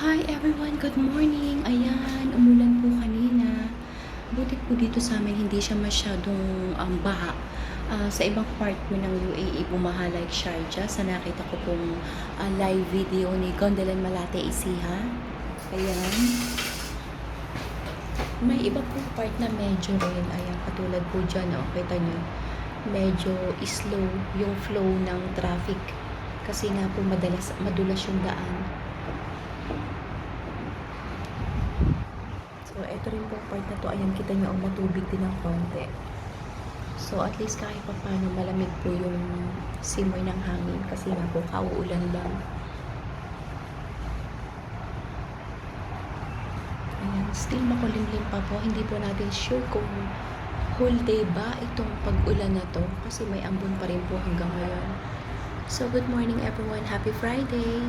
Hi everyone, good morning. Ayan, umulan po kanina. Buti po dito sa amin hindi siya masyadong um, baha. Ah, sa ibang part po ng UAE, bumaha like Sharjah. Sa nakita ko pong ah, live video ni Gondolan Malate Isiha. Ayan. May iba po part na medyo rin. Ayan, katulad po dyan, oh, kita nyo. Medyo slow yung flow ng traffic. Kasi nga po madalas, madulas yung daan. So, ito rin po part na to. Ayan, kita nyo, oh, matubig din ng konti. So, at least kahit pa paano, malamig po yung simoy ng hangin. Kasi nga po, kauulan lang. Ayan, still makulimlim pa po. Hindi po natin sure kung whole day ba itong pag-ulan na to. Kasi may ambon pa rin po hanggang ngayon. So, good morning everyone. Happy Friday!